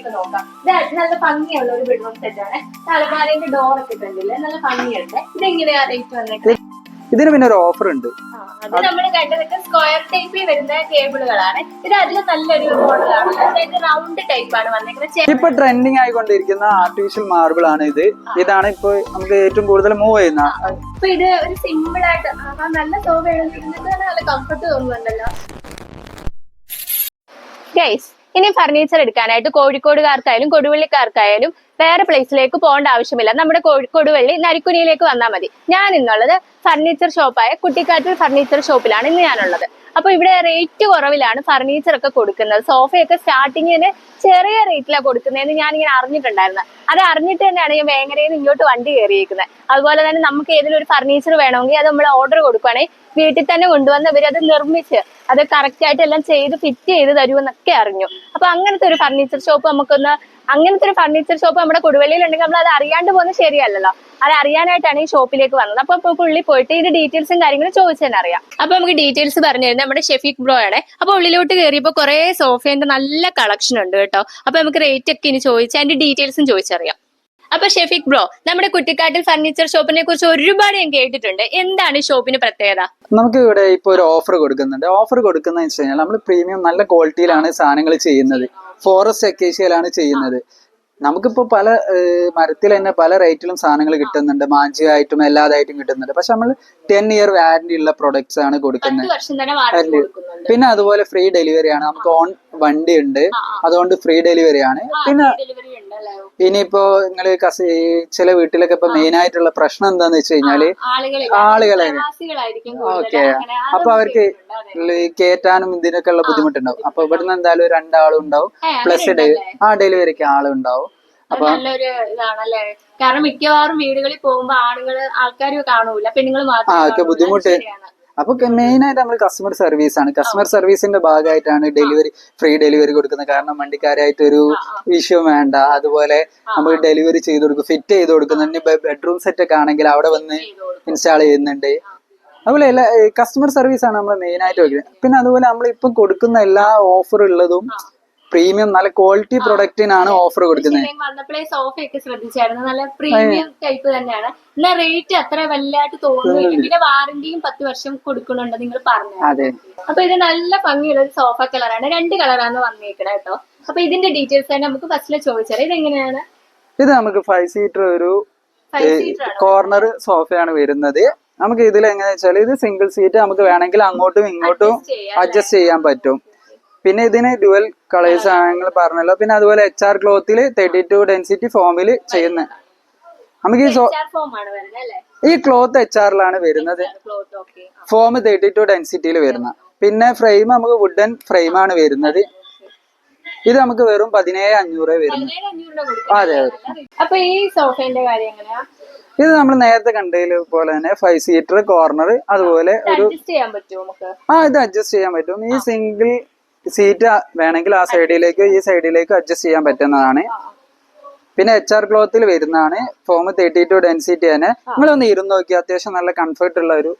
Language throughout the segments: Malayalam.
ഇത് നോക്കാം. ഇത് നല്ല ഭംഗിയുള്ള ഒരു ബെഡ്റൂം സെറ്റ് ആണ്. തലമാരേന്റെ ഡോർ ഒക്കെ കണ്ടില്ല? നല്ല ഭംഗിയുണ്ട്. ഇതെങ്ങനെയാ റേറ്റ് വന്നേക്കുന്നത് ഇതിന് പിന്നെ ഒരു ഓഫർ ഉണ്ട്. അത് നമ്മൾ കണ്ടതൊക്കെ സ്ക്വയർ ടൈപ്പിൽ വരുന്ന കേബിളുകളാണ്. ഇത് അതിൽ നല്ലൊരു മോഡലാണ് അതായത് റൗണ്ട് ടൈപ്പ് ആണ് വന്നേക്കുന്നത് ഇപ്പൊ ട്രെൻഡിങ് ആയിക്കൊണ്ടിരിക്കുന്ന ആർട്ടിഫിഷ്യൽ മാർബിൾ ആണ് ഇത്. ഇതാണ് ഇപ്പൊ നമുക്ക് ഏറ്റവും കൂടുതൽ മൂവ് ചെയ്യുന്ന. അപ്പൊ ഇത് ഒരു സിമ്പിൾ ആയിട്ട് നല്ല സോഫ് നല്ല കംഫർട്ട് തോന്നുന്നുണ്ടല്ലോ. ഗൈസ് ഇനി ഫർണിച്ചർ എടുക്കാനായിട്ട് കോഴിക്കോടുകാർക്കായാലും കൊടുവള്ളിക്കാർക്കായാലും വേറെ പ്ലേസിലേക്ക് പോകേണ്ട ആവശ്യമില്ല. നമ്മുടെ കൊടുവള്ളി നരിക്കുനിയിലേക്ക് വന്നാൽ മതി. ഞാൻ ഇന്നുള്ളത് ഫർണിച്ചർ ഷോപ്പായ കുട്ടിക്കാട്ടിൽ ഫർണിച്ചർ ഷോപ്പിലാണ് ഇന്ന് ഞാനുള്ളത്. അപ്പൊ ഇവിടെ റേറ്റ് കുറവിലാണ് ഫർണിച്ചർ ഒക്കെ കൊടുക്കുന്നത്. സോഫയൊക്കെ സ്റ്റാർട്ടിങ്ങിന് ചെറിയ റേറ്റിലാണ് കൊടുക്കുന്നതെന്ന് ഇങ്ങനെ അറിഞ്ഞിട്ടുണ്ടായിരുന്നു. അത് അറിഞ്ഞിട്ട് തന്നെയാണ് ഞാൻ വേങ്ങരയിൽ ഇങ്ങോട്ട് വണ്ടി കയറിയിരിക്കുന്നത്. അതുപോലെ തന്നെ നമുക്ക് ഏതെങ്കിലും ഒരു ഫർണിച്ചർ വേണമെങ്കിൽ അത് നമ്മൾ ഓർഡർ കൊടുക്കുകയാണെങ്കിൽ വീട്ടിൽ തന്നെ കൊണ്ടുവന്ന് ഇവരത് നിർമ്മിച്ച് അത് കറക്റ്റ് ആയിട്ട് എല്ലാം ചെയ്ത് ഫിറ്റ് ചെയ്ത് തരുമെന്നൊക്കെ അറിഞ്ഞു. അപ്പൊ അങ്ങനത്തെ ഒരു ഫർണിച്ചർ ഷോപ്പ് നമുക്കൊന്ന് അങ്ങനത്തെ ഒരു ഫർണിച്ചർ ഷോപ്പ് നമ്മുടെ കൊടുവള്ളിയിൽ ഉണ്ടെങ്കിൽ നമ്മൾ അത് അറിയാണ്ട് പോകുന്നത് ശരിയല്ലല്ലോ. അത് അറിയാനായിട്ടാണ് ഈ ഷോപ്പിലേക്ക് വന്നത്. അപ്പൊ ഇപ്പൊ പുള്ളി പോയിട്ട് ഇതിന്റെ ഡീറ്റെയിൽസും കാര്യങ്ങളും ചോദിച്ചു തന്നെ അറിയാം. അപ്പൊ നമുക്ക് ഡീറ്റെയിൽസ് പറഞ്ഞു തരുന്നത് നമ്മുടെ ഷെഫീഖ് ആണ്. അപ്പൊ ഉള്ളിലോട്ട് കയറിയപ്പോ കുറെ സോഫേന്റെ നല്ല കളക്ഷൻ ഉണ്ട് കേട്ടോ. അപ്പൊ നമുക്ക് റേറ്റ് ഒക്കെ ഇനി ചോദിച്ച് അതിന്റെ ഡീറ്റെയിൽസും ചോദിച്ചറിയാം. അപ്പൊ ഷെഫീഖ് ബ്രോ നമ്മുടെ കുട്ടിക്കാട്ടിൽ ഫർണിച്ചർ ഷോപ്പിനെ കുറിച്ച് ഒരുപാട് ഞാൻ കേട്ടിട്ടുണ്ട്. എന്താണ് ഈ ഷോപ്പിന് പ്രത്യേകത? നമുക്ക് ഇവിടെ ഇപ്പൊ ഒരു ഓഫർ കൊടുക്കുന്നുണ്ട്. ഓഫർ കൊടുക്കുന്ന വെച്ച് കഴിഞ്ഞാൽ നമ്മൾ പ്രീമിയം നല്ല ക്വാളിറ്റിയിലാണ് സാധനങ്ങൾ ചെയ്യുന്നത്. ഫോറസ്റ്റ് അക്കേഷ്യയിലാണ് ചെയ്യുന്നത്. നമുക്കിപ്പോ പല മരത്തിൽ തന്നെ പല റേറ്റിലും സാധനങ്ങൾ കിട്ടുന്നുണ്ട്. മാഞ്ചിയായിട്ടും എല്ലാതായിട്ടും കിട്ടുന്നുണ്ട്. പക്ഷെ നമ്മൾ ടെൻ ഇയർ വാറന്റി ഉള്ള പ്രൊഡക്ട്സ് ആണ് കൊടുക്കുന്നത്. പിന്നെ അതുപോലെ ഫ്രീ ഡെലിവറി ആണ്. നമുക്ക് ഓൺ വണ്ടി ഉണ്ട്. അതുകൊണ്ട് ഫ്രീ ഡെലിവറി ആണ്. പിന്നെ ഇനിയിപ്പോ ഈ ചില വീട്ടിലൊക്കെ ഇപ്പൊ മെയിൻ ആയിട്ടുള്ള പ്രശ്നം എന്താന്ന് വെച്ച് കഴിഞ്ഞാൽ ആളുകളെ. ഓക്കെ. അപ്പൊ അവർക്ക് കേറ്റാനും ഇതിനൊക്കെ ഉള്ള ബുദ്ധിമുട്ടുണ്ടാവും. അപ്പൊ ഇവിടുന്ന് എന്തായാലും രണ്ടാളും ഉണ്ടാവും. പ്ലസ് ആ ഡെലിവറിക്ക് ആളുണ്ടാവും. നല്ലൊരു ഇതാണല്ലേ? കാരണം മിക്കവാറും വീടുകളിൽ പോകുമ്പോ ആണുങ്ങൾ ആൾക്കാർ കാണൂല പെണ്ണുങ്ങൾ മാത്രം. ബുദ്ധിമുട്ട്. അപ്പൊ മെയിൻ ആയിട്ട് നമ്മൾ കസ്റ്റമർ സർവീസ് ആണ്. കസ്റ്റമർ സർവീസിന്റെ ഭാഗമായിട്ടാണ് ഡെലിവറി ഫ്രീ ഡെലിവറി കൊടുക്കുന്നത്. കാരണം വണ്ടിക്കാരായിട്ട് ഒരു വിഷയം വേണ്ട. അതുപോലെ നമ്മൾ ഡെലിവറി ചെയ്ത് കൊടുക്കും ഫിറ്റ് ചെയ്ത് കൊടുക്കുന്നുണ്ട് ബെഡ്റൂം സെറ്റ് ഒക്കെ ആണെങ്കിൽ അവിടെ വന്ന് ഇൻസ്റ്റാൾ ചെയ്യുന്നുണ്ട്. അതുപോലെ എല്ലാ കസ്റ്റമർ സർവീസ് ആണ് നമ്മൾ മെയിൻ ആയിട്ട് വെക്കുന്നത്. പിന്നെ അതുപോലെ നമ്മൾ ഇപ്പം കൊടുക്കുന്ന എല്ലാ ഓഫർ ഉള്ളതും പ്രീമിയം നല്ല ക്വാളിറ്റി പ്രൊഡക്റ്റിനാണ് ഓഫർ കൊടുക്കുന്നത്. വന്നപ്പോഴേ സോഫയൊക്കെ ശ്രദ്ധിച്ചായിരുന്നു. നല്ല പ്രീമിയം ടൈപ്പ് തന്നെയാണ്. എന്നാ റേറ്റ് അത്ര വലുതായിട്ട് തോന്നുന്നില്ല. പിന്നെ വാറന്റിയും പത്ത് വർഷം കൊടുക്കുന്നുണ്ട് നിങ്ങൾ പറഞ്ഞു അതെ. അപ്പൊ ഇത് നല്ല ഭംഗിയുള്ള ഒരു സോഫ കളറാണ് രണ്ട് കളറാണ് വന്നേക്കണേ കേട്ടോ. അപ്പൊ ഇതിന്റെ ഡീറ്റെയിൽസ് തന്നെ നമുക്ക് ഫസ്റ്റിൽ ചോദിച്ചാൽ ഇത് എങ്ങനെയാണ്? ഇത് നമുക്ക് ഫൈവ് സീറ്റർ ഒരു കോർണർ സോഫയാണ് വരുന്നത്. നമുക്ക് ഇതിൽ എങ്ങനെയാ വെച്ചാൽ ഇത് സിംഗിൾ സീറ്റ് നമുക്ക് വേണമെങ്കിൽ അങ്ങോട്ടും ഇങ്ങോട്ടും അഡ്ജസ്റ്റ് ചെയ്യാൻ പറ്റും. പിന്നെ ഇതിന് ഡുവൽ കളേഴ്സ് ആണ് പറഞ്ഞല്ലോ. പിന്നെ അതുപോലെ എച്ച് ആർ ക്ലോത്തിൽ തേർട്ടി ടു ഡെൻസിറ്റി ഫോമിൽ ചെയ്യുന്ന. നമുക്ക് ഈ ഈ ക്ലോത്ത് എച്ച് ആറിലാണ് വരുന്നത്. ഫോം തേർട്ടി ടു ഡെൻസിറ്റിയിൽ വരുന്ന. പിന്നെ ഫ്രെയിം നമുക്ക് വുഡൻ ഫ്രെയിം ആണ് വരുന്നത്. ഇത് നമുക്ക് വെറും പതിനേഴ് അഞ്ഞൂറ് അഞ്ഞൂറ് അതെ അതെ. അപ്പൊ ഈ സോഫയുടെ കാര്യം എങ്ങനെയാ? ഇത് നമ്മൾ നേരത്തെ കണ്ടതിൽ പോലെ തന്നെ ഫൈവ് സീറ്റർ കോർണർ അതുപോലെ ഒരു ആ ഇത് അഡ്ജസ്റ്റ് ചെയ്യാൻ പറ്റും. ഈ സിംഗിൾ സീറ്റ് വേണമെങ്കിൽ ആ സൈഡിലേക്ക് ഈ സൈഡിലേക്ക് അഡ്ജസ്റ്റ് ചെയ്യാൻ പറ്റുന്നതാണ്. പിന്നെ എച്ച് ആർ ക്ലോത്തിൽ വരുന്നതാണ്. ഫോം തേർട്ടി ടു ഡെൻസിറ്റി തന്നെ നിങ്ങളൊന്ന് ഇരുന്ന് നോക്കി. അത്യാവശ്യം നല്ല കംഫർട്ട് ഉള്ള ഒരു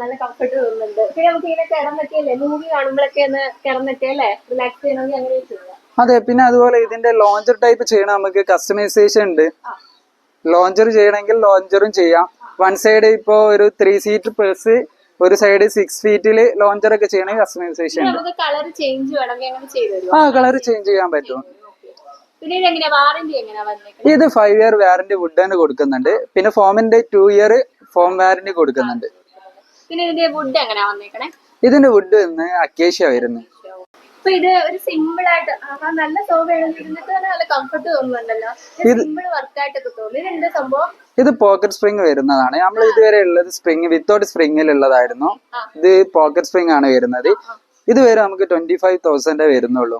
നല്ല കംഫർട്ട് തോന്നുന്നുണ്ട്. പിന്നെ നമുക്ക് ഇങ്ങനെ കിടന്നൊക്കെ അല്ലേ മൂവി കാണുമ്പോഴൊക്കെ ഒന്ന് കിടന്നൊക്കെ അല്ലേ റിലാക്സ് ചെയ്യണമെങ്കിൽ അങ്ങനെ ചെയ്യാം. അതെ പിന്നെ അതുപോലെ ഇതിന്റെ ലോഞ്ചർ ടൈപ്പ് ചെയ്യണം. നമുക്ക് കസ്റ്റമൈസേഷൻ ഉണ്ട്. ലോഞ്ചർ ചെയ്യണമെങ്കിൽ ലോഞ്ചറും ചെയ്യാം. വൺ സൈഡ് ഇപ്പോ ഒരു ത്രീ സീറ്റ് പ്ലസ് ഒരു സൈഡ് സിക്സ് ഫീറ്റിൽ ലോഞ്ചർ ഒക്കെ ചെയ്യണമെങ്കിൽ കസ്റ്റമൈസേഷൻ ആ കളർ ചേഞ്ച് ചെയ്യാൻ പറ്റും. ഇത് ഫൈവ് ഇയർ വാറന്റി വുഡന് കൊടുക്കുന്നുണ്ട്. പിന്നെ ഫോമിന്റെ ടു ഇയർ ഫോം വാറന്റി കൊടുക്കുന്നുണ്ട്. ഇതിന്റെ വുഡ് ഇന്ന് വുഡ് അക്കേഷ്യ വരുന്നു ഇത് ഒരു സിമ്പിൾ ആയിട്ട് നല്ല സോഫയാണ് ഇരുന്നിട്ട് നല്ല കംഫർട്ട് തോന്നുന്നുണ്ടല്ലോ. സിമ്പിൾ വർക്കായിട്ടൊക്കെ തോന്നുന്നു. സംഭവം? ഇത് പോക്കറ്റ് സ്പ്രിങ് വരുന്നതാണ്. നമ്മൾ ഇതുവരെ ഉള്ളത് സ്പ്രിങ് വിത്തൗട്ട് സ്പ്രിങ്ങിൽ ഉള്ളതായിരുന്നു. ഇത് പോക്കറ്റ് സ്പ്രിങ് ആണ് വരുന്നത്. ഇത് വരെ നമുക്ക് ട്വന്റി ഫൈവ് തൗസൻഡേ വരുന്നുള്ളൂ.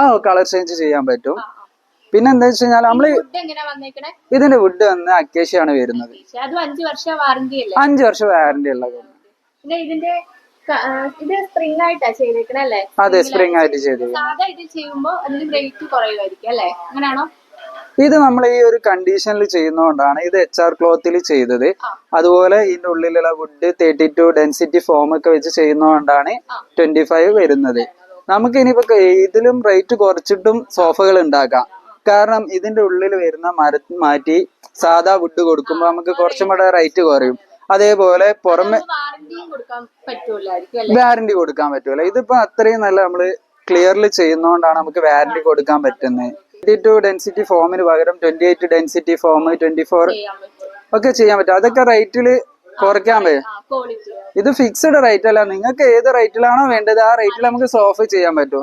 ആ കളർ ചേഞ്ച് ചെയ്യാൻ പറ്റും. പിന്നെ എന്താ വെച്ച് കഴിഞ്ഞാൽ നമ്മൾ ഇതിന്റെ വുഡ് വന്ന് അക്കേഷ്യ ആണ് വരുന്നത് അതും അഞ്ചു വർഷം വാറന്റി ഉള്ളത് ഇത് സ്പ്രിംഗ് ആയിട്ടാ അല്ലേ? അതെ സ്പ്രിങ് ആയിട്ട് ചെയ്തു സാധാ ഇത് ചെയ്യുമ്പോ അതിന് റേറ്റ് കുറയുമായിരിക്കും അല്ലേ? അങ്ങനെയാണോ? ഇത് നമ്മൾ ഈ ഒരു കണ്ടീഷനിൽ ചെയ്യുന്നതുകൊണ്ടാണ് ഇത് എച്ച് ആർ ക്ലോത്തിൽ ചെയ്തത്. അതുപോലെ ഇതിന്റെ ഉള്ളിലുള്ള wood thirty two density foam ഒക്കെ വെച്ച് ചെയ്യുന്നതുകൊണ്ടാണ് ട്വന്റി ഫൈവ് വരുന്നത്. നമുക്ക് ഇനിയിപ്പോ ഇതിലും റേറ്റ് കുറച്ചിട്ടും സോഫകൾ ഉണ്ടാക്കാം. കാരണം ഇതിന്റെ ഉള്ളിൽ വരുന്ന മര മാറ്റി സാധാ വുഡ് കൊടുക്കുമ്പോൾ നമുക്ക് കുറച്ചും കൂടെ റേറ്റ് കുറയും. അതേപോലെ പുറമെ വാറന്റി കൊടുക്കാൻ പറ്റൂല. ഇതിപ്പോ അത്രയും നല്ല നമ്മൾ ക്ലിയർലി ചെയ്യുന്നോണ്ടാണ് നമുക്ക് വാറന്റി കൊടുക്കാൻ പറ്റുന്നത്. ട്വന്റി ടു ഡെൻസിറ്റി ഫോമിന് പകരം twenty eight density foam twenty four ഒക്കെ ചെയ്യാൻ പറ്റും. അതൊക്കെ റേറ്റിൽ കുറയ്ക്കാൻ പറ്റും. ഇത് ഫിക്സ്ഡ് റേറ്റ് അല്ല. നിങ്ങൾക്ക് ഏത് റേറ്റിലാണോ വേണ്ടത് ആ റേറ്റിൽ നമുക്ക് സോഫ് ചെയ്യാൻ പറ്റും.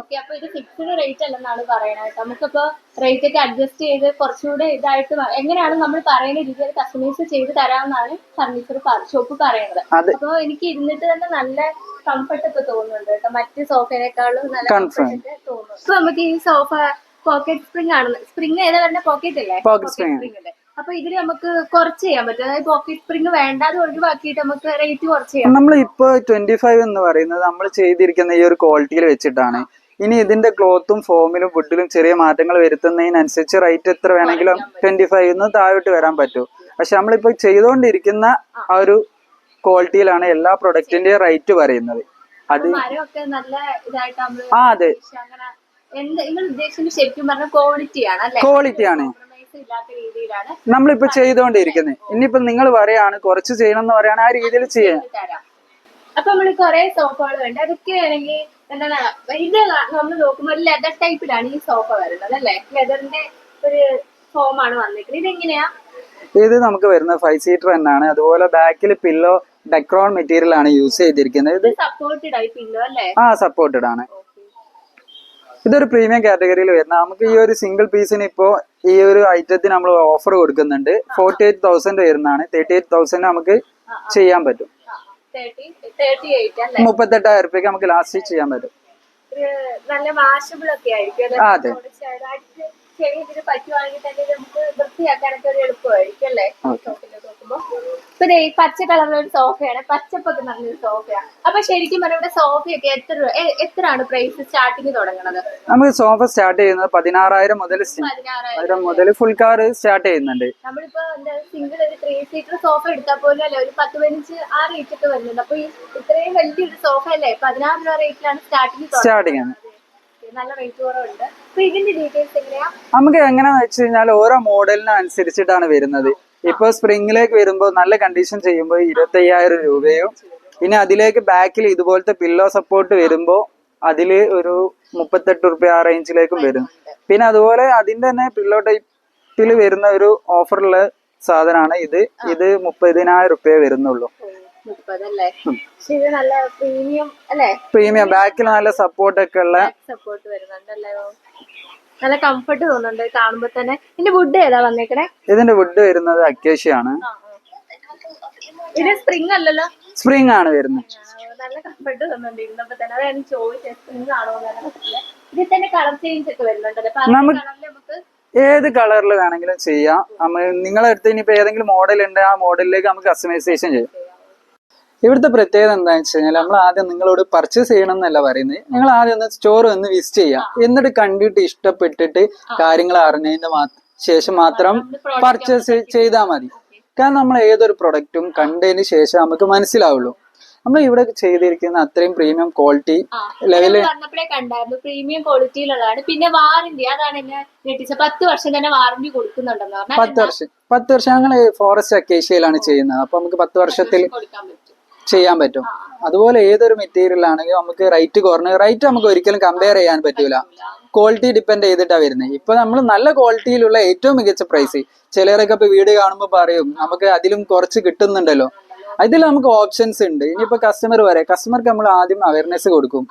അത്. അപ്പൊ എനിക്ക് ഇരുന്നിട്ട് തന്നെ നല്ല കംഫർട്ട് ഒക്കെ തോന്നുന്നുണ്ട് കേട്ടോ. മറ്റ് സോഫയിനേക്കാളും നല്ല തോന്നുന്നു നമുക്ക് ഈ സോഫ പോക്കറ്റ് സ്പ്രിംഗ് ആണ്. സ്പ്രിംഗ് ഏതാ വരുന്ന പോക്കറ്റ് അല്ലേ പോക്കറ്റ് സ്പ്രിംഗ് അപ്പൊ ഇതിൽ നമുക്ക് കുറച്ച് ചെയ്യാൻ പറ്റും. അതായത് പോക്കറ്റ് സ്പ്രിംഗ് വേണ്ടാതെ ഒഴിവാക്കിയിട്ട് നമുക്ക് റേറ്റ് കുറച്ച് ചെയ്യാം. നമ്മൾ ഇപ്പൊ ട്വന്റി ഫൈവ് എന്ന് പറയുന്നത് നമ്മൾ ചെയ്തിരിക്കുന്ന ഈ ഒരു ക്വാളിറ്റിയിൽ വെച്ചിട്ടാണ്. ഇനി ഇതിന്റെ ക്ലോത്തും ഫോമിലും വുഡിലും ചെറിയ മാറ്റങ്ങൾ വരുത്തുന്നതിനനുസരിച്ച് റേറ്റ് എത്ര വേണമെങ്കിലും ട്വന്റി ഫൈവ് താഴോട്ട് വരാൻ പറ്റും. പക്ഷെ നമ്മളിപ്പോ ചെയ്തുകൊണ്ടിരിക്കുന്ന ആ. ഒരു ക്വാളിറ്റിയിലാണ് എല്ലാ പ്രൊഡക്റ്റിന്റെയും റേറ്റ് പറയുന്നത്. അത് ആ അതെ. ക്വാളിറ്റി ആണ് നമ്മളിപ്പോ ചെയ്തോണ്ടിരിക്കുന്നത് ഇനിയിപ്പോ നിങ്ങൾ പറയാണ് കുറച്ച് ചെയ്യണം എന്ന് പറയാണ് ആ രീതിയിൽ ചെയ്യാം. അപ്പൊ നമ്മൾ കൊറേ സോഫകൾ ഉണ്ട് അതൊക്കെ ആണെങ്കിൽ എന്താണ് ഇത് നമ്മൾ നോക്കുമ്പോൾ ഒരു ലെതർ ടൈപ്പിലാണ് ഈ സോഫ വരുന്നത് അല്ലെ? ലെതറിന്റെ ഒരു ഫോം ആണ് വന്നിരിക്കുന്നത്. ഇതെങ്ങനെയാ ഇത് നമുക്ക് വരുന്ന ഫൈവ് സീറ്റർ തന്നെയാണ്. അതുപോലെ ബാക്കിൽ പില്ലോ ഡെക്രോൺ മെറ്റീരിയൽ ആണ് യൂസ് ചെയ്തിരിക്കുന്നത്. ഇത് സപ്പോർട്ടഡ് ആയി പില്ലോ അല്ലേ? ആ സപ്പോർട്ടഡ് ആണ്. ഇതൊരു പ്രീമിയം കാറ്റഗറിയിൽ വരുന്ന. നമുക്ക് ഈ ഒരു സിംഗിൾ പീസിന് ഇപ്പോ ഈ ഒരു ഐറ്റത്തിന് നമ്മൾ ഓഫർ കൊടുക്കുന്നുണ്ട്. ഫോർട്ടി എയ്റ്റ് തൗസൻഡ് വരുന്നതാണ്. തേർട്ടി എയ്റ്റ് തൗസൻഡ് നമുക്ക് ചെയ്യാൻ പറ്റും. മുപ്പത്തെട്ടായിരം റുപ്യക്ക് നമുക്ക് ലാസ്റ്റ് ചെയ്യാൻ പറ്റും. അതെ. ഇതിന് പറ്റുവാണെങ്കിൽ തന്നെ നമുക്ക് വൃത്തിയാക്കാനൊക്കെ ഒരു എളുപ്പമായിരിക്കും അല്ലേ? സോഫിന്റെ നോക്കുമ്പോ ഇപ്പൊ ഈ പച്ച കളറുള്ള ഒരു സോഫയാണ്. പച്ചപ്പൊക്കെ നല്ലൊരു സോഫയാണ് അപ്പൊ ശരിക്കും പറയുന്നത് സോഫയൊക്കെ എത്ര രൂപ എത്രയാണ് പ്രൈസ് സ്റ്റാർട്ടിങ് തുടങ്ങുന്നത് നമുക്ക് സോഫ സ്റ്റാർട്ട് ചെയ്യുന്നത് പതിനാറായിരം മുതൽ പതിനാറായിരം മുതൽ ഫുൾ കാർ സ്റ്റാർട്ട് ചെയ്യുന്നുണ്ട്. നമ്മളിപ്പോ എന്താ സിംഗിൾ ഒരു ത്രീ സീറ്റർ സോഫ എടുത്താൽ പോലും അല്ലേ ഒരു പത്ത് പതിനഞ്ച് ആ റേറ്റ് ഒക്കെ വരുന്നുണ്ട്. അപ്പൊ ഈ ഇത്രയും വലിയൊരു സോഫ അല്ലേ പതിനാറ് രൂപ റേറ്റിലാണ് സ്റ്റാർട്ടിങ് സ്റ്റാർട്ടിങ് ആണ്. നല്ല റേറ്റ് കുറവുണ്ട്. അപ്പൊ ഇതിന്റെ ഡീറ്റെയിൽസ് എങ്ങനെയാ? നമുക്ക് എങ്ങനെയാന്ന് വെച്ച് കഴിഞ്ഞാൽ ഓരോ മോഡലിനനുസരിച്ചിട്ടാണ് വരുന്നത്. ഇപ്പൊ സ്പ്രിംഗിലേക്ക് വരുമ്പോൾ നല്ല കണ്ടീഷൻ ചെയ്യുമ്പോൾ ഇരുപത്തി അയ്യായിരം രൂപയും പിന്നെ അതിലേക്ക് ബാക്കിൽ ഇതുപോലത്തെ പില്ലോ സപ്പോർട്ട് വരുമ്പോൾ അതിൽ ഒരു മുപ്പത്തെട്ട് റുപ്യ ആ റേഞ്ചിലേക്കും വരും. പിന്നെ അതുപോലെ അതിന്റെ തന്നെ പില്ലോ ടൈപ്പിൽ വരുന്ന ഒരു ഓഫറുള്ള സാധനമാണ് ഇത്. ഇത് മുപ്പതിനായിരം റുപ്യ വരുന്നുള്ളൂ. പ്രീമിയം ബാക്കിൽ നല്ല സപ്പോർട്ട് ഒക്കെ ഉള്ള സപ്പോർട്ട് വരുന്നുണ്ടല്ലോ? നല്ല കംഫർട്ട് തോന്നുന്നുണ്ട് കാണുമ്പോ തന്നെ. ഇതിന്റെ വുഡ് ഏതാ വന്നേക്കണേ? ഇതിന്റെ വുഡ് വരുന്നത് അക്കേഷ്യാണ് ഇത് സ്പ്രിംഗ് അല്ലല്ലോ? സ്പ്രിംഗ് ആണ് വരുന്നത്. നല്ല കംഫർട്ട് തോന്നുന്നുണ്ട് ഇരുന്നപ്പോ തന്നെ. അതാണ് ചോദിച്ചത് സ്പ്രിംഗ് ആണോ ഇതിൽ തന്നെ കളർ ചേഞ്ച് ഒക്കെ വരുന്നുണ്ടല്ലോ നമുക്ക് ഏത് കളറിൽ വേണമെങ്കിലും ചെയ്യാം. നമ്മൾ നിങ്ങളെ അടുത്ത് ഇനിയിപ്പോ ഏതെങ്കിലും മോഡൽ ഉണ്ട് ആ മോഡലിലേക്ക് നമുക്ക് കസ്റ്റമൈസേഷൻ ചെയ്യാം. ഇവിടുത്തെ പ്രത്യേകത എന്താണെന്ന് വെച്ച് കഴിഞ്ഞാൽ നമ്മൾ ആദ്യം നിങ്ങളോട് പർച്ചേസ് ചെയ്യണം എന്നല്ല പറയുന്നത്. നിങ്ങൾ ആദ്യം ഒന്ന് സ്റ്റോർ ഒന്ന് വിസിറ്റ് ചെയ്യാം. എന്നിട്ട് കണ്ടിട്ട് ഇഷ്ടപ്പെട്ടിട്ട് കാര്യങ്ങൾ അറിഞ്ഞതിന്റെ ശേഷം മാത്രം പർച്ചേസ് ചെയ്താൽ മതി. കാരണം നമ്മൾ ഏതൊരു പ്രൊഡക്റ്റും കണ്ടതിന് ശേഷം നമുക്ക് മനസ്സിലാവുള്ളൂ. നമ്മൾ ഇവിടെ ചെയ്തിരിക്കുന്ന അത്രയും പ്രീമിയം ക്വാളിറ്റി ലെവലിൽ ലെവൽ കണ്ടായിരുന്നു. പ്രീമിയം ക്വാളിറ്റിയിലുള്ളതാണ് പിന്നെ വാറന്റി അതാണ് എന്നെ ഞെട്ടിച്ചത്. പത്ത് വർഷം തന്നെ വാറന്റി കൊടുക്കുന്നുണ്ടെന്ന് പറഞ്ഞാൽ പത്ത് വർഷം. പത്ത് വർഷം ഞങ്ങൾ ഫോറസ്റ്റ് അക്കേഷ്യയിലാണ് ചെയ്യുന്നത്. അപ്പൊ നമുക്ക് പത്ത് വർഷത്തിൽ ചെയ്യാൻ പറ്റും. അതുപോലെ ഏതൊരു മെറ്റീരിയൽ ആണെങ്കിലും നമുക്ക് റേറ്റ് കുറഞ്ഞ റേറ്റ് നമുക്ക് ഒരിക്കലും കമ്പയർ ചെയ്യാൻ പറ്റൂല. ക്വാളിറ്റി ഡിപ്പെൻഡ് ചെയ്തിട്ടാ വരുന്നത് ഇപ്പൊ നമ്മൾ നല്ല ക്വാളിറ്റിയിലുള്ള ഏറ്റവും മികച്ച പ്രൈസ് ചിലരൊക്കെ ഇപ്പൊ വീട് കാണുമ്പോൾ പറയും നമുക്ക് അതിലും കുറച്ച് കിട്ടുന്നുണ്ടല്ലോ. അതിൽ നമുക്ക് ഓപ്ഷൻസ് ഉണ്ട്. ഇനിയിപ്പോ കസ്റ്റമർ വരെ കസ്റ്റമർക്ക് നമ്മൾ ആദ്യം അവയർനെസ് കൊടുക്കും.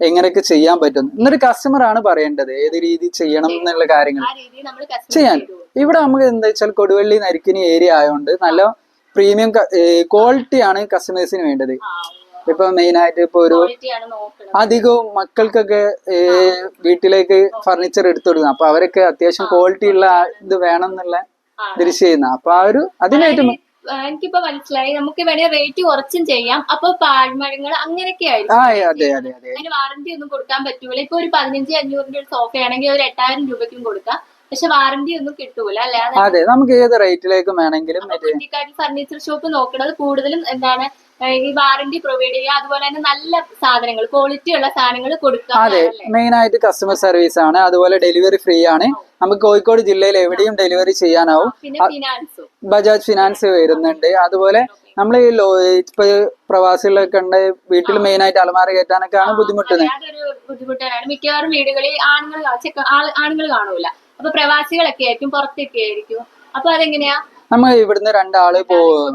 എങ്ങനെയൊക്കെ ചെയ്യാൻ പറ്റും. എന്നൊരു കസ്റ്റമർ ആണ് പറയേണ്ടത്. ഏത് രീതി ചെയ്യണം എന്നുള്ള കാര്യങ്ങൾ. ചെയ്യാൻ. ഇവിടെ നമുക്ക് എന്താ വെച്ചാൽ കൊടുവള്ളി നരിക്കിനി ഏരിയ ആയതുകൊണ്ട് നല്ല പ്രീമിയം ക്വാളിറ്റി ആണ് കസ്റ്റമേഴ്സിന് വേണ്ടത്. ഇപ്പൊ മെയിൻ ആയിട്ട് ഇപ്പൊ ഒരു അധികവും മക്കൾക്കൊക്കെ വീട്ടിലേക്ക് ഫർണിച്ചർ എടുത്തു കൊടുക്കുന്നത് അപ്പൊ അവരൊക്കെ അത്യാവശ്യം ക്വാളിറ്റി ഉള്ള ഇത് വേണം എന്നുള്ള ഇതിൽ ചെയ്യുന്ന അപ്പൊ ആ ഒരു അതിനായിട്ട് എനിക്കിപ്പോ മനസ്സിലായി. നമുക്ക് വേണേ റേറ്റ് കുറച്ചും ചെയ്യാം. അപ്പൊ പാഴ്മരങ്ങൾ അങ്ങനെയൊക്കെ ആയിരിക്കും. വാറന്റി ഒന്നും കൊടുക്കാൻ പറ്റൂല. ഇപ്പൊ ഒരു പതിനഞ്ച് അഞ്ഞൂറിന്റെ ഒരു സോഫ ആണെങ്കിൽ ഒരു എട്ടായിരം രൂപയ്ക്കും കൊടുക്കാം. പക്ഷെ വാറന്റി ഒന്നും കിട്ടൂല അല്ലാതെ അതെ നമുക്ക് ഏത് റേറ്റിലേക്കും വേണമെങ്കിലും ഫർണിച്ചർ ഷോപ്പ് നോക്കുന്നത് കൂടുതലും എന്താണ് ഈ വാറന്റി പ്രൊവൈഡ് ചെയ്യുക അതുപോലെ തന്നെ നല്ല സാധനങ്ങൾ ക്വാളിറ്റി ഉള്ള സാധനങ്ങൾ കൊടുക്കുക അതെ മെയിൻ ആയിട്ട് കസ്റ്റമർ സർവീസ് ആണ്. അതുപോലെ ഡെലിവറി ഫ്രീ ആണ്. നമുക്ക് കോഴിക്കോട് ജില്ലയിൽ എവിടെയും ഡെലിവറി ചെയ്യാനാവും. ബജാജ് ഫിനാൻസ് വരുന്നുണ്ട്. അതുപോലെ നമ്മൾ ഈ ലോ ഇപ്പൊ പ്രവാസികളൊക്കെ ഉണ്ട് വീട്ടിൽ മെയിൻ ആയിട്ട് അലമാര കയറ്റാനൊക്കെ ആണ് ബുദ്ധിമുട്ടുന്നത്. മിക്കവാറും വീടുകളിൽ ആണുങ്ങൾ ആണുങ്ങൾ കാണൂല. അപ്പൊ പ്രവാസികളൊക്കെ ആയിരിക്കും പുറത്തൊക്കെ ആയിരിക്കും. അപ്പൊ അതെങ്ങനെയാ? നമ്മൾ ഇവിടുന്ന് രണ്ടാൾ പോകും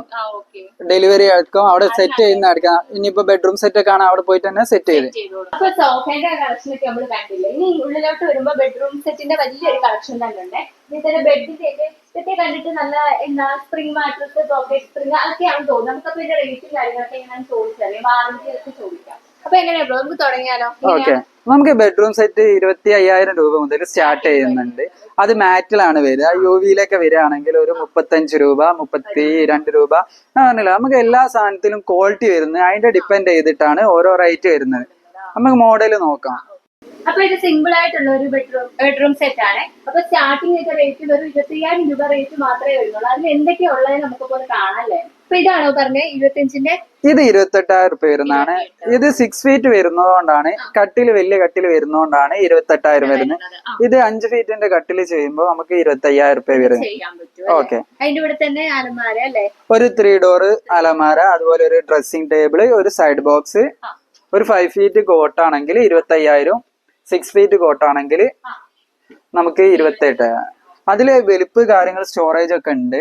ഡെലിവറി എടുക്കും അവിടെ സെറ്റ് ചെയ്യുന്ന എടുക്കാം ഇനിയിപ്പോ ബെഡ്റൂം സെറ്റ് ഒക്കെ ആണ് അവിടെ പോയിട്ട് തന്നെ സെറ്റ് ചെയ്ത്. അപ്പൊ സോഫയുടെ കളക്ഷൻ ഒക്കെ നമ്മൾ കണ്ടില്ലേ? ഇനി ഉള്ളിലോട്ട് വരുമ്പോ ബെഡ്റൂം സെറ്റിന്റെ വലിയൊരു കളക്ഷൻ തന്നെ ഉണ്ട്. ഇതേ ബെഡിന്റെ ഒക്കെ ഇതൊക്കെ കണ്ടിട്ട് നല്ല എന്താ സ്പ്രിംഗ് മാട്രസ് പോക്കറ്റ് സ്പ്രിംഗ് അതൊക്കെയാണ് തോന്നുന്നത് നമുക്കപ്പോ ഇതിന്റെ റേറ്റും കാര്യങ്ങളൊക്കെ എങ്ങനെയാണെന്ന് ചോദിച്ചറിയാം വാറന്റി ഒക്കെ ചോദിക്കാം. അപ്പൊ എങ്ങനെയാ നമുക്ക് തുടങ്ങിയാലോ? ഓക്കെ. നമുക്ക് ബെഡ്റൂം സെറ്റ് ഇരുപത്തി അയ്യായിരം രൂപ മുതൽ സ്റ്റാർട്ട് ചെയ്യുന്നുണ്ട്. അത് മാറ്റിലാണ് വരിക. യു വിയിലൊക്കെ വരികയാണെങ്കിൽ ഒരു മുപ്പത്തഞ്ച് രൂപ മുപ്പത്തി രണ്ട് രൂപ പറഞ്ഞില്ല നമുക്ക് എല്ലാ സാധനത്തിലും ക്വാളിറ്റി വരുന്നത് അതിന്റെ ഡിപ്പെൻഡ് ചെയ്തിട്ടാണ് ഓരോ റേറ്റ് വരുന്നത്. നമുക്ക് മോഡൽ നോക്കാം. അപ്പൊ ഇത് സിമ്പിൾ ആയിട്ടുള്ള ഒരു ബെഡ്റൂം ബെഡ്റൂം സെറ്റ് ആണ്. അപ്പൊ സ്റ്റാർട്ടിംഗ് ഒക്കെ റേറ്റ് വെറും ഇരുപത്തിയ്യായിരം രൂപ റേറ്റ് മാത്രമേ വരുന്നുള്ളൂ. അതിന് എന്തൊക്കെയാ ഉള്ളത് നമുക്ക് പോലെ കാണാല്ലേ ഇതാണോ പറഞ്ഞത് ഇരുപത്തിയഞ്ചിന്റെ? ഇത് ഇരുപത്തെട്ടായിരം റുപ്യ വരുന്നതാണ്. ഇത് സിക്സ് ഫീറ്റ് വരുന്നതുകൊണ്ടാണ് കട്ടിൽ വലിയ കട്ടിൽ വരുന്നതുകൊണ്ടാണ് ഇരുപത്തെട്ടായിരം വരുന്നത്. ഇത് അഞ്ച് ഫീറ്റിന്റെ കട്ടിൽ ചെയ്യുമ്പോൾ നമുക്ക് ഇരുപത്തി അയ്യായിരം റുപ്യ വരുന്നത് ഓക്കെ. അതിന്റെ ഇവിടെ തന്നെ അലമാര അല്ലേ? ഒരു ത്രീ ഡോർ അലമാര അതുപോലെ ഒരു ഡ്രസ്സിംഗ് ടേബിൾ ഒരു സൈഡ് ബോക്സ് ഒരു ഫൈവ് ഫീറ്റ് കോട്ടാണെങ്കിൽ ഇരുപത്തി അയ്യായിരം സിക്സ് ഫീറ്റ് കോട്ടാണെങ്കിൽ ആണെങ്കിൽ നമുക്ക് ഇരുപത്തെട്ട്. അതിൽ വെളുപ്പ് കാര്യങ്ങൾ സ്റ്റോറേജ് ഒക്കെ ഉണ്ട്.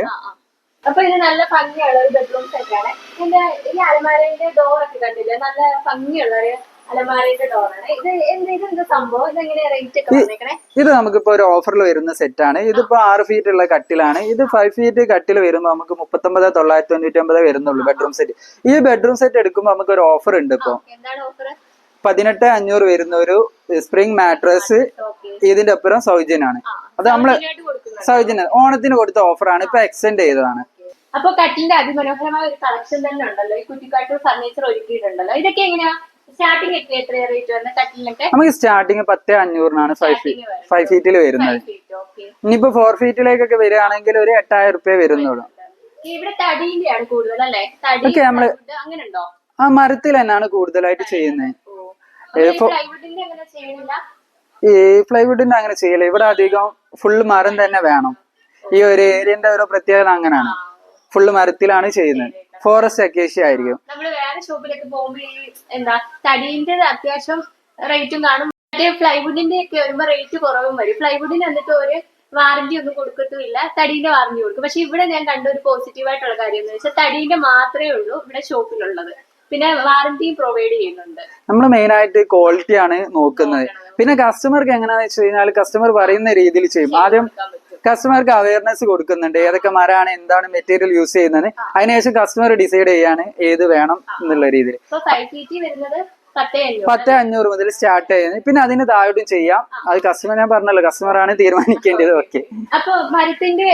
അപ്പൊ ഇത് നല്ല ഭംഗിയുള്ള ഒരു ബെഡ്റൂം സെറ്റ് ആണ് ഇതിന്റെ ഈ അലമാരന്റെ ഡോർ ഒക്കെ കണ്ടില്ലേ? നല്ല ഭംഗിയുള്ള ഒരു ഇത് നമുക്കിപ്പോ ഒരു ഓഫറിൽ വരുന്ന സെറ്റാണ് ഇതിപ്പോ ആറ് ഫീറ്റ് ഉള്ള കട്ടിലാണ്. ഇത് ഫൈവ് ഫീറ്റ് കട്ടിൽ വരുമ്പോൾ നമുക്ക് മുപ്പത്തൊമ്പത് തൊള്ളായിരത്തി തൊണ്ണൂറ്റി ഒമ്പത് വരുന്നുള്ളൂ ബെഡ്റൂം സെറ്റ് ഈ ബെഡ്റൂം സെറ്റ് എടുക്കുമ്പോൾ നമുക്ക് ഒരു ഓഫർ ഉണ്ട് ഇപ്പൊ. പതിനെട്ട് അഞ്ഞൂറ് വരുന്ന ഒരു സ്പ്രിംഗ് മാട്രസ് ഇതിന്റെ അപ്പുറം സൗജന്യമാണ്. അത് നമ്മൾ സൗജന്യം ഓണത്തിന് കൊടുത്ത ഓഫറാണ് ഇപ്പൊ എക്സ്റ്റെൻഡ് ചെയ്തതാണ്. അപ്പൊ കട്ടിന്റെ അതിമനോഹരമായ ഒരു കളക്ഷൻ തന്നെ ഉണ്ടല്ലോ. ഈ കുറ്റിക്കാട്ടൂർ ഫർണിച്ചർ ഒരുക്കിയിട്ടുണ്ടല്ലോ. ഇതൊക്കെ എങ്ങനെയാ? സ്റ്റാർട്ടിംഗ് ഒക്കെ എത്രയാ റേറ്റ് വരുന്നത് കട്ടിലിനൊക്കെ? നമുക്ക് സ്റ്റാർട്ടിങ് പത്ത് അഞ്ഞൂറിനാണ് ഫൈവ് ഫീറ്റ്. ഫൈവ് ഫീറ്റിൽ വരുന്നത്. ഇനിയിപ്പോ ഫോർ ഫീറ്റിലേക്കൊക്കെ വരികയാണെങ്കിൽ ഒരു എട്ടായിരം റുപ്യ വരുന്നുള്ളൂ. ഇവിടെ തടിയിലാണ് കൂടുതൽ അല്ലേ? തടി അങ്ങനെ ഉണ്ടോ? ആ മരത്തിൽ തന്നെയാണ് കൂടുതലായിട്ട് ചെയ്യുന്നത്. ഈ പ്ലൈവുഡിന്റെ അങ്ങനെ ചെയ്യില്ല. ഇവിടെ അധികം ഫുള്ള് മരം തന്നെ വേണം. ഈ ഒരു ഏരിയന്റെ ഒരു പ്രത്യേകത അങ്ങനെയാണ്. ഫുള്ള് മരത്തിലാണ് ചെയ്യുന്നത്. ഫോറസ്റ്റ് അക്കേഷ്യ ആയിരിക്കും നമ്മൾ വേറെ ഷോപ്പിലൊക്കെ പോകുമ്പോ ഈ എന്താ തടിന്റെ അത്യാവശ്യം റേറ്റും കാണും. മറ്റേ ഫ്ലൈവുഡിന്റെ ഒക്കെ വരുമ്പോ റേറ്റ് കുറവും വരും. ഫ്ലൈവുഡിന് എന്നിട്ട് ഒരു വാറന്റി ഒന്നും കൊടുക്കത്തുമില്ല. തടീന്റെ വാറന്റി കൊടുക്കും. പക്ഷെ ഇവിടെ ഞാൻ കണ്ട ഒരു പോസിറ്റീവ് ആയിട്ടുള്ള കാര്യം എന്ന് വെച്ചാൽ തടീന്റെ മാത്രമേ ഉള്ളൂ ഇവിടെ ഷോപ്പിലുള്ളത് പിന്നെ വാറന്റിയും പ്രൊവൈഡ് ചെയ്യുന്നുണ്ട്. നമ്മൾ മെയിൻ ആയിട്ട് ക്വാളിറ്റി ആണ് നോക്കുന്നത്. പിന്നെ കസ്റ്റമർക്ക് എങ്ങനെയാന്ന് വെച്ച് കഴിഞ്ഞാൽ കസ്റ്റമർ പറയുന്ന രീതിയിൽ ചെയ്യും. ആദ്യം കസ്റ്റമർക്ക് അവയർനെസ് കൊടുക്കുന്നുണ്ട്. ഏതൊക്കെ മരമാണ് എന്താണ് മെറ്റീരിയൽ യൂസ് ചെയ്യുന്നത്. അതിനുശേഷം കസ്റ്റമർ ഡിസൈഡ് ചെയ്യാണ് ഏത് വേണം എന്നുള്ള രീതിയിൽ. പത്തേ അഞ്ഞൂറ്. മുതൽ സ്റ്റാർട്ട് ചെയ്യുന്നത്. പിന്നെ അതിന് താഴോട്ടും ചെയ്യാം. അത് കസ്റ്റമർ ഞാൻ പറഞ്ഞല്ലോ കസ്റ്റമർ ആണ് തീരുമാനിക്കേണ്ടത്. ഓക്കെ അപ്പൊ മരത്തിന്റെ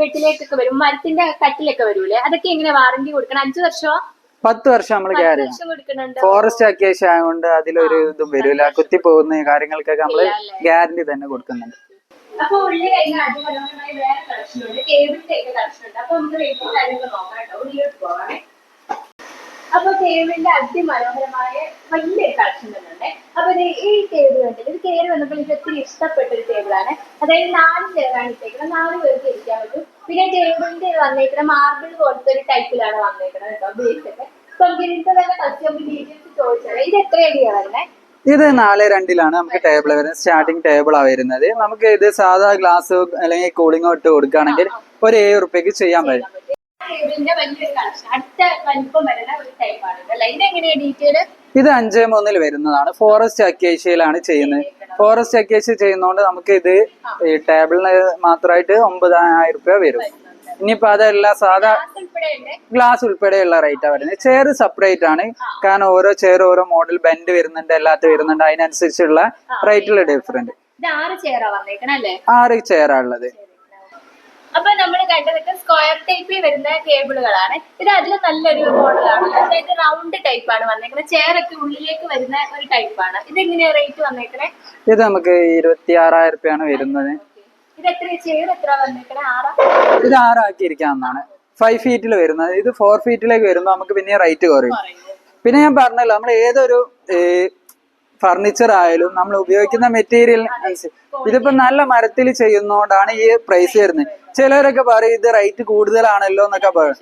വീട്ടിലേക്കൊക്കെ വരും. മരത്തിന്റെ കട്ടിലൊക്കെ വരൂലേ? അതൊക്കെ എങ്ങനെ വാറന്റി കൊടുക്കണം? അഞ്ചു വർഷമോ പത്ത് വർഷം നമ്മൾ കയറി ക്യാരി ഫോറസ്റ്റ് അക്കേഷൻ ആയതുകൊണ്ട് അതിലൊരു ഇതും വരില്ല കുത്തി പോകുന്ന കാര്യങ്ങൾക്കൊക്കെ നമ്മൾ ഗ്യാരണ്ടി തന്നെ കൊടുക്കുന്നുണ്ട്. അപ്പൊ ഉള്ളി കഴിഞ്ഞ അതിമനോഹരമായ വേറെ കളക്ഷൻ ഉണ്ട്. ടേബിളിന്റെ ഒക്കെ കളക്ഷൻ ഉണ്ട്. അപ്പൊ നമുക്ക് റേറ്റും കാര്യങ്ങളൊക്കെ നോക്കാം കേട്ടോ. ഉള്ളിലോട്ട് പോകാണേ അപ്പൊ ടേബിളിന്റെ അതിമനോഹരമായ വലിയ കളക്ഷൻ തന്നെ അപ്പൊ ഈ ടേബിൾ കണ്ടില്ല? ഇത് കയറി വന്നപ്പോൾ എനിക്ക് ഒത്തിരി ഇഷ്ടപ്പെട്ട ഒരു ടേബിളാണ് അതായത് നാല് ചെയറാണ് ഇട്ടേക്കുന്നത് നാല് പേർക്ക് ഇരിക്കാൻ പറ്റും. പിന്നെ ടേബിളിന്റെ വന്നേക്കുന്ന മാർബിൾ പോലത്തെ ഒരു ടൈപ്പിലാണ് വന്നേക്കുന്നത് കേട്ടോ. ബേസ് ഒക്കെ. അപ്പൊ ഇതിന്റെ തന്നെ കസ്റ്റമർ ഡീറ്റെയിൽസ് ചോദിച്ചാൽ ഇത് എത്ര അടിയാണ് വരുന്നത് ഇത് നാല് രണ്ടിലാണ് നമുക്ക് ടേബിൾ വരുന്നത്. സ്റ്റാർട്ടിംഗ് ടേബിളാ വരുന്നത്. നമുക്ക് ഇത് സാധാ ഗ്ലാസ് അല്ലെങ്കിൽ കൂളിംഗോ ഇട്ട് കൊടുക്കുകയാണെങ്കിൽ ഒരു ഏഴ് റുപ്യക്ക് ചെയ്യാൻ പറ്റും. ഇത് അഞ്ച് മൂന്നിൽ വരുന്നതാണ്. ഫോറസ്റ്റ് അക്കേഷ്യയിലാണ് ചെയ്യുന്നത്. ഫോറസ്റ്റ് അക്കേഷ്യ ചെയ്യുന്നതുകൊണ്ട് നമുക്ക് ഇത് ഈ ടേബിളിന് മാത്രമായിട്ട് ഒമ്പതായിരം റുപ്യ വരും. ഇനിയിപ്പോ അതല്ല സാധാ ഗ്ലാസ് ഉൾപ്പെടെയുള്ള റേറ്റാ വരുന്നത്. ചെയർ സെപ്പറേറ്റ് ആണ്. കാരണം ഓരോ ചെയർ ഓരോ മോഡൽ ബെൻഡ് വരുന്നുണ്ട് അല്ലാത്ത വരുന്നുണ്ട്. അതിനനുസരിച്ചുള്ള റേറ്റിൽ ഡിഫറെന്റ് ആറ് ചെയറാ ഉള്ളത്. അപ്പൊ നമ്മൾ കണ്ടതൊക്കെ സ്ക്വയർ ടൈപ്പിൽ വരുന്ന കേബിളുകളാണ്. ഇത് അതിൽ നല്ലൊരു മോഡലാണ് അതായത് റൗണ്ട് ടൈപ്പാണ് വന്നേക്കുന്നത് ചെയറൊക്കെ ഉള്ളിലേക്ക് വരുന്ന ഒരു ടൈപ്പാണ് ഇത് എങ്ങനെയാ റേറ്റ് വന്നേക്കണേ? ഇത് നമുക്ക് ഇരുപത്തി ആറായിരം റുപ്യാണ് വരുന്നത്. ഇത് എത്ര ചെയർ എത്ര വന്നിരിക്കണേ ആറാ? ഇത് ആറാക്കിയിരിക്കാവുന്നതാണ്. ഫൈവ് ഫീറ്റിൽ വരുന്നത്. ഇത് ഫോർ ഫീറ്റിലേക്ക് വരുമ്പോൾ നമുക്ക് പിന്നെ റേറ്റ് കുറയും. പിന്നെ ഞാൻ പറഞ്ഞല്ലോ നമ്മൾ ഏതൊരു ഫർണിച്ചർ ആയാലും നമ്മൾ ഉപയോഗിക്കുന്ന മെറ്റീരിയൽ ഇതിപ്പോ നല്ല മരത്തിൽ ചെയ്യുന്നോണ്ടാണ് ഈ പ്രൈസ് വരുന്നത്. ചിലരൊക്കെ പറയും ഇത് റേറ്റ് കൂടുതലാണല്ലോ എന്നൊക്കെ പറയും.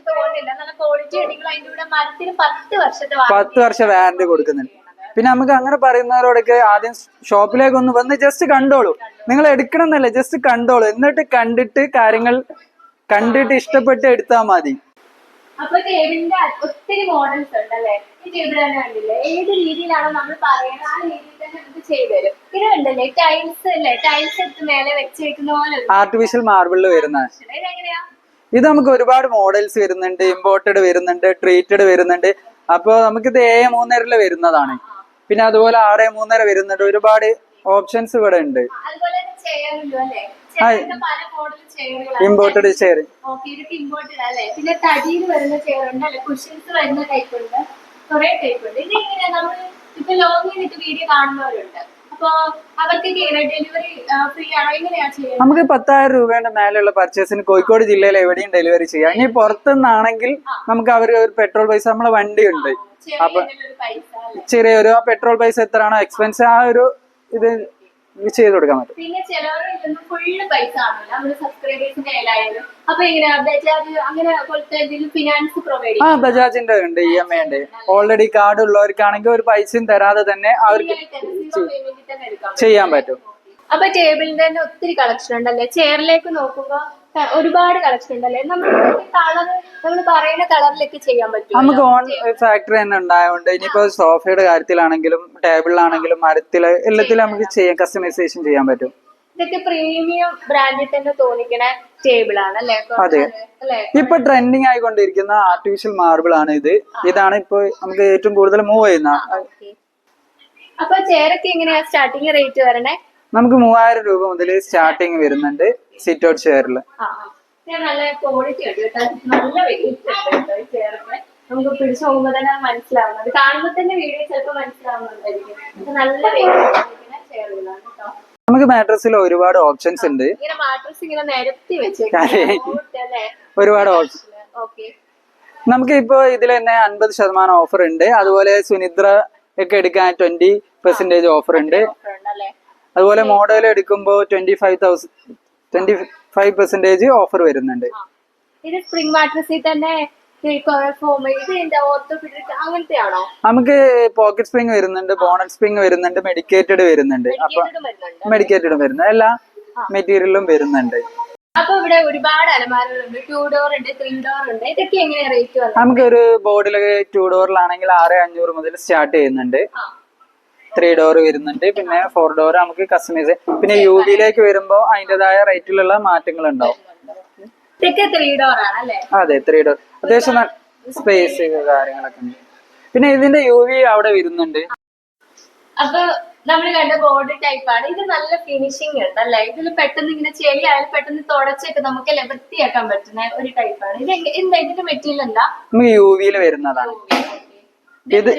പത്ത് വർഷത്തെ വാ- പത്ത് വർഷം വാറന്റി കൊടുക്കുന്നുണ്ട്. പിന്നെ നമുക്ക് അങ്ങനെ പറയുന്നവരോടൊക്കെ ആദ്യം ഷോപ്പിലേക്ക് ഒന്ന് വന്ന് ജസ്റ്റ് കണ്ടോളൂ. നിങ്ങൾ എടുക്കണം എന്നല്ല ജസ്റ്റ് കണ്ടോളൂ. എന്നിട്ട് കണ്ടിട്ട് കാര്യങ്ങൾ കണ്ടിട്ട് ഇഷ്ടപ്പെട്ട് എടുത്താൽ മതി. അപ്പൊ ടേബിളിന്റെ ഒത്തിരി മോഡൽസ് ഉണ്ടല്ലേ? ഈ ടേബിൾ തന്നെ കണ്ടില്ലേ? ഏത് രീതിയിലാണോ നമ്മൾ പറയുന്നത് ആ രീതിയിൽ തന്നെ നമുക്ക് ചെയ്തു തരും. ഇത് കണ്ടല്ലേ ടൈൽസ് അല്ലേ ടൈൽസ് എടുത്ത് മേലെ വെച്ചേക്കുന്ന പോലെ ആർട്ടിഫിഷ്യൽ മാർബിളിൽ വരുന്ന. ഇത് നമുക്ക് ഒരുപാട് മോഡൽസ് വരുന്നുണ്ട് ഇമ്പോർട്ടഡ് വരുന്നുണ്ട് ട്രീറ്റഡ് വരുന്നുണ്ട്. അപ്പോൾ നമുക്കിത് ഏ മൂന്നരയിൽ വരുന്നതാണ്. പിന്നെ അതുപോലെ ആറ് മൂന്നര വരുന്നുണ്ട്. ഒരുപാട് ഓപ്ഷൻസ് ഇവിടെ ഉണ്ട്. ഇമ്പോർട്ടഡ് ചെയർ ഇപ്പൊ ലോങ്ങിൽ വീഡിയോ കാണുന്നവരുണ്ട്. നമുക്ക് പത്തായിരം രൂപയുടെ മേലെയുള്ള പർച്ചേസിന് കോഴിക്കോട് ജില്ലയിൽ എവിടെയും ഡെലിവറി ചെയ്യാം. ഇനി പുറത്തുനിന്നാണെങ്കിൽ നമുക്ക് അവർ ഒരു പെട്രോൾ പൈസ നമ്മളെ വണ്ടി ഉണ്ട് അപ്പൊ ചെറിയൊരു ആ പെട്രോൾ പൈസ എത്രയാണോ എക്സ്പെൻസ് ആ ഒരു ഇത് ചെയ്ത് കൊടുക്കാൻ പറ്റും. പിന്നെ ചിലവർ ഇതൊന്നും ഫുള്ള് പൈസ ആണല്ലോ നമ്മുടെ സബ്സ്ക്രൈബേഴ്സിന്റെ കയ്യിലായാലും. അപ്പൊ എങ്ങനെയാ ബജാജ് അങ്ങനെ പോലത്തെ എന്തെങ്കിലും ഫിനാൻസ് പ്രൊവൈഡ് ആ ബജാജിന്റെ ഉണ്ട് ഇ എം ഐ ഉണ്ട്. ഓൾറെഡി കാർഡ് ഉള്ളവർക്കാണെങ്കിൽ ഒരു പൈസയും തരാതെ തന്നെ അവർക്ക് ചെയ്യാൻ പറ്റും. അപ്പൊ ടേബിളിന്റെ തന്നെ ഒത്തിരി കളക്ഷൻ ഉണ്ടല്ലേ? ചെയറിലേക്ക് നോക്കുമ്പോ ഒരുപാട് കളക്ഷൻ ഉണ്ടല്ലേ? നമ്മൾ കളർ നമ്മൾ പറയുന്ന കളറിലേക്ക് ചെയ്യാൻ പറ്റും നമുക്ക് ഓൺ ഫാക്ടറി തന്നെ ഉണ്ടായതുകൊണ്ട് ഇനിയിപ്പോ സോഫയുടെ കാര്യത്തിലാണെങ്കിലും ടേബിളിലാണെങ്കിലും മരത്തിൽ എല്ലാത്തിലും നമുക്ക് ചെയ്യാം കസ്റ്റമൈസേഷൻ ചെയ്യാൻ പറ്റും. ഇതൊക്കെ പ്രീമിയം ബ്രാൻഡിൽ തന്നെ തോന്നിക്കണ ടേബിൾ ആണ് അല്ലേ? അതെ. ഇപ്പൊ ട്രെൻഡിങ് ആയിക്കൊണ്ടിരിക്കുന്ന ആർട്ടിഫിഷ്യൽ മാർബിൾ ആണ് ഇത്. ഇതാണ് ഇപ്പൊ നമുക്ക് ഏറ്റവും കൂടുതൽ മൂവ് ചെയ്യുന്ന. അപ്പൊ ചെയറൊക്കെ എങ്ങനെയാ? സ്റ്റാർട്ടിങ് റേറ്റ് വരണേ? നമുക്ക് മൂവായിരം രൂപ മുതൽ സ്റ്റാർട്ടിങ് വരുന്നുണ്ട്. സിറ്റ് ഔട്ട് ചെയറിൽ. നല്ല ക്വാളിറ്റി ഉണ്ട് കേട്ടോ. നല്ല വെയിറ്റ് ഉണ്ട് നമുക്ക് പിടിച്ചു തന്നെ കാണുമ്പോൾ തന്നെ വീഡിയോ മനസ്സിലാവുന്നുണ്ടായിരിക്കും. നല്ല വെയിറ്റ് ചെയറുകളാണ് കേട്ടോ. നമുക്ക് മാട്രസിൽ ഒരുപാട് ഓപ്ഷൻസ് ഉണ്ട്. ഇങ്ങനെ മാട്രസ് ഇങ്ങനെ നിരത്തി ഒരുപാട് ഓപ്ഷൻ ഓക്കെ നമുക്ക് ഇപ്പോ ഇതിൽ തന്നെ അൻപത് ശതമാനം ഓഫർ ഉണ്ട്. അതുപോലെ സുനിദ്ര ഒക്കെ എടുക്കാൻ ട്വന്റി പെർസെന്റേജ് ഓഫർ ഉണ്ട്. അതുപോലെ മോഡൽ എടുക്കുമ്പോൾ twenty five thousand twenty five percentage offer വരുന്നുണ്ട്. ഇത് സ്പ്രിംഗ് മാട്രസിൽ തന്നെ നമുക്ക് പോക്കറ്റ് സ്പ്രിംഗ് വരുന്നുണ്ട് ബോണറ്റ് സ്പ്രിംഗ് വരുന്നുണ്ട് മെഡിക്കേറ്റഡ് വരുന്നുണ്ട്. അപ്പൊ വരുന്നുണ്ട് മെഡിക്കേറ്റഡും വരുന്നത് എല്ലാ മെറ്റീരിയലും വരുന്നുണ്ട്. അപ്പൊ ഇവിടെ ഒരുപാട് അലമാരകളുണ്ട്. ടു ഡോർ ഉണ്ട് ത്രീ ഡോർ ഉണ്ട്. ഇതൊക്കെ എങ്ങനെയാ റേറ്റ് നമുക്ക് ഒരു ബോർഡിലൊക്കെ ടൂ ഡോറിലാണെങ്കിൽ ആറ് അഞ്ഞൂറ് മുതൽ സ്റ്റാർട്ട് ചെയ്യുന്നുണ്ട്. ത്രീ ഡോർ വരുന്നുണ്ട്. പിന്നെ ഫോർ ഡോർ നമുക്ക് കസ്റ്റമൈസ് പിന്നെ യു വിയിലേക്ക് വരുമ്പോൾ അതിന്റെതായ റേറ്റിലുള്ള മാറ്റങ്ങൾ ഉണ്ടാവും അതെ ത്രീ ഡോർ അത്യാവശ്യം സ്പേസ് കാര്യങ്ങളൊക്കെ ഉണ്ട്. പിന്നെ ഇതിന്റെ യു വി അവിടെ വരുന്നുണ്ട്. അപ്പൊ നമ്മൾ കണ്ട ബോർഡ് ടൈപ്പ് ആണ്. ഇത് നല്ല ഫിനിഷിംഗ് ഉണ്ട് അല്ലെ? ഇതിൽ പെട്ടെന്ന് ഇങ്ങനെ ചെളി ആയാലും പെട്ടെന്ന് തുടച്ചൊക്കെ നമുക്ക് വൃത്തിയാക്കാൻ പറ്റുന്ന ഒരു ടൈപ്പാണ് ഇത് എന്താ ഇതിന്റെ മെറ്റീരിയൽ എന്താ? യു വിയിൽ വരുന്നതാണ്. ഇത്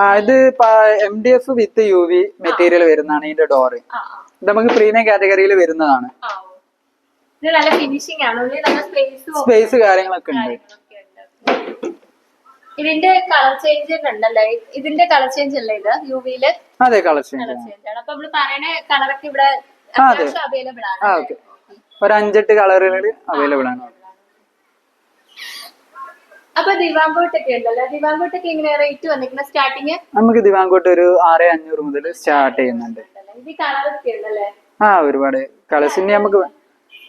ആ ഇത് M D F with U V material വരുന്നതാണ് ഇതിന്റെ ഡോറ് ഇത് നമുക്ക് പ്രീമിയം കാറ്റഗറിയിൽ വരുന്നതാണ്. സ്പേസും കാര്യങ്ങളൊക്കെ ഉണ്ട്. ഇതിന്റെ കളർ ചേഞ്ച് ഉണ്ടല്ലേ? ഇതിന്റെ കളർ ചേഞ്ച് അല്ലേ ഇത്? യു വിയിൽ അതെ കളർ ചേഞ്ച് ആണ്. അപ്പൊ നമ്മൾ പറയണ കളറൊക്കെ ഇവിടെ അവൈലബിൾ ആണ്. ഒരു അഞ്ചെട്ട് കളറുകളിൽ അവൈലബിൾ ആണ്. അപ്പൊ ദിവാങ്കോട്ടൊക്കെ ഉണ്ടല്ലോ. ദിവാങ്കോട്ടൊക്കെ എങ്ങനെ റേറ്റ് വന്നിരിക്കുന്ന? സ്റ്റാർട്ടിങ് നമുക്ക് ദിവാങ്കോട്ട് ഒരു ആറ് അഞ്ഞൂറ് മുതൽ സ്റ്റാർട്ട് ചെയ്യുന്നുണ്ട്. ഇത് കളറൊക്കെ ഉണ്ടല്ലേ? ആ ഒരുപാട്. കളേഴ്സ് ഇനി നമുക്ക്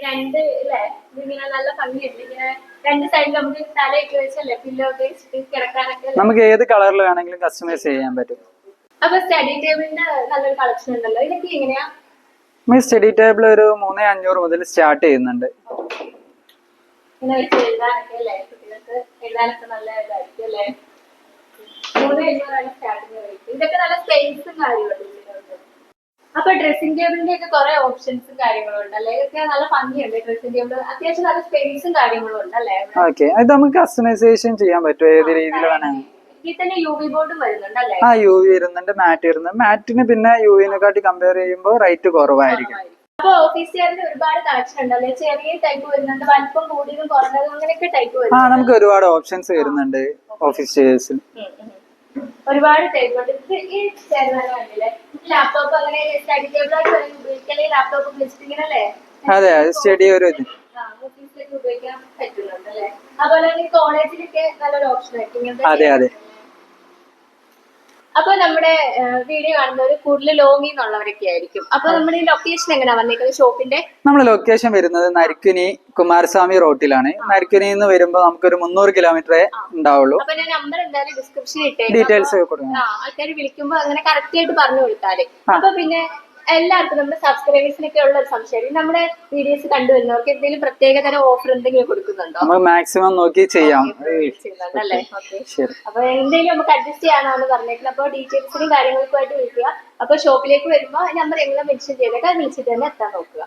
രണ്ട് അല്ലേ? ഇതിങ്ങനെ നല്ല ഭംഗിയുണ്ട്. ഇങ്ങനെ രണ്ട് സൈഡിൽ നമുക്ക് തലയൊക്കെ വെച്ചല്ലേ? പില്ലോ ഒക്കെ വെച്ചിട്ട് കിടക്കാനൊക്കെ നമുക്ക് ഏത് കളറിൽ വേണമെങ്കിലും കസ്റ്റമൈസ് ചെയ്യാൻ പറ്റും. അപ്പൊ സ്റ്റഡി ടേബിളിന്റെ നല്ലൊരു കളക്ഷൻ ഉണ്ടല്ലോ. ഇതൊക്കെ എങ്ങനെയാ? ഈ സ്റ്റഡി ടേബിൾ ഒരു മൂന്ന് അഞ്ഞൂറ് മുതൽ സ്റ്റാർട്ട് ചെയ്യുന്നുണ്ട്. ഇങ്ങനെ വെച്ച് എഴുതാനൊക്കെ അല്ലേ കുട്ടികൾക്ക്? എഴുതാനൊക്കെ നല്ല ഇതായിരിക്കും അല്ലേ? മൂന്ന് എഴുന്നൂറാണ് സ്റ്റാർട്ടിങ് റേറ്റ് ഇതൊക്കെ നല്ല സ്പേസും കാര്യങ്ങളും. അപ്പൊ ഡ്രസ്സിംഗ് ടേബിളിന്റെ ഒക്കെ കുറെ ഓപ്ഷൻസും കാര്യങ്ങളും ഉണ്ട് അല്ലേ? ഇതൊക്കെ നല്ല ഭംഗിയുണ്ട് ഡ്രസ്സിംഗ് ടേബിൾ അത്യാവശ്യം നല്ല സ്പേസും കാര്യങ്ങളും ഉണ്ട് അല്ലേ? ഓക്കെ അത് നമുക്ക് കസ്റ്റമൈസേഷൻ ചെയ്യാൻ പറ്റും ഏത് രീതിയിൽ വേണമെങ്കിൽ ആ യു വി വരുന്നുണ്ട് മാറ്റ് വരുന്നുണ്ട്. മാറ്റിന് പിന്നെ യു വിനെക്കാട്ടി കമ്പയർ ചെയ്യുമ്പോൾ റേറ്റ് കുറവായിരിക്കും. അപ്പൊ ഓഫീസുകാരുടെ ഒരുപാട് കളക്ഷൻ ഉണ്ടല്ലേ ചെറിയ ടൈപ്പ് വരുന്നുണ്ട് വലിപ്പം കൂടിയതും കുറഞ്ഞതും അങ്ങനെയൊക്കെ ടൈപ്പ് ആ വരുന്നുണ്ട് നമുക്ക് ഒരുപാട് ഓപ്ഷൻസ് വരുന്നുണ്ട് ഓഫീസ് ചെയേഴ്സിൽ ഉം, ഉം. ഒരുപാട് ടൈപ്പ് ഉണ്ട്. ഇത് ഈ ചേർന്നാലും കണ്ടില്ലേ? ലാപ്ടോപ്പ് അങ്ങനെ സ്റ്റഡി ടേബിളായിട്ട് ഉപയോഗിക്കലേ ലാപ്ടോപ്പ് വിളിച്ചിട്ടിങ്ങനല്ലേ അതെ സ്റ്റഡി ഒരു ഇത്. ഓഫീസിലേക്ക് ഉപയോഗിക്കാൻ പറ്റുന്നുണ്ട് അല്ലേ? അതുപോലെ തന്നെ കോളേജിലൊക്കെ നല്ലൊരു ഓപ്ഷൻ ആയിരിക്കും. ഇങ്ങനത്തെ അതെ അതെ. അപ്പൊ നമ്മുടെ വീഡിയോ കാണുന്നവർ കൂടുതൽ ലോങ്ങിൽ നിന്നുള്ളവരൊക്കെ ആയിരിക്കും. അപ്പൊ നമ്മുടെ ലൊക്കേഷൻ എങ്ങനെയാ വന്നേക്കുന്നത് ഷോപ്പിന്റെ? നമ്മുടെ ലൊക്കേഷൻ വരുന്നത് നരിക്കുനി കുമാരസ്വാമി റോട്ടിലാണ്. നരിക്കുനിയിൽ നിന്ന് നമുക്ക് നമുക്കൊരു മുന്നൂറ് കിലോമീറ്ററേ ഉണ്ടാവുള്ളൂ. അപ്പൊ ഞാൻ നമ്പർ എന്തായാലും ഡിസ്ക്രിപ്ഷനിൽ ഇട്ടേക്കാം. ഡീറ്റെയിൽസ് ആൾക്കാർ വിളിക്കുമ്പോ അങ്ങനെ കറക്റ്റ് ആയിട്ട് പറഞ്ഞു കൊടുത്താൽ. അപ്പൊ പിന്നെ എല്ലാവർക്കും നമ്മുടെ സബ്സ്ക്രൈബേഴ്സിനൊക്കെ ഉള്ള ഒരു സംശയം. നമ്മുടെ വീഡിയോസ് കണ്ടുവരുന്നവർക്ക് എന്തെങ്കിലും പ്രത്യേക തരം ഓഫർ എന്തെങ്കിലും കൊടുക്കുന്നുണ്ടോ? നമുക്ക് മാക്സിമം നോക്കി ചെയ്യാം. ചെയ്യുന്നുണ്ട് അല്ലേ? ഓക്കെ ശരി. അപ്പൊ എന്തെങ്കിലും നമുക്ക് അഡ്ജസ്റ്റ് ചെയ്യാനാണ് പറഞ്ഞേക്കുന്നത്. അപ്പൊ ഡീറ്റെയിൽസിനും കാര്യങ്ങൾക്കുമായിട്ട് വിളിക്കുക. അപ്പൊ ഷോപ്പിലേക്ക് വരുമ്പോൾ നമ്പർ എങ്ങനെ മെൻഷൻ ചെയ്തേക്കാം? വിളിച്ചിട്ട് തന്നെ എത്താൻ നോക്കുക.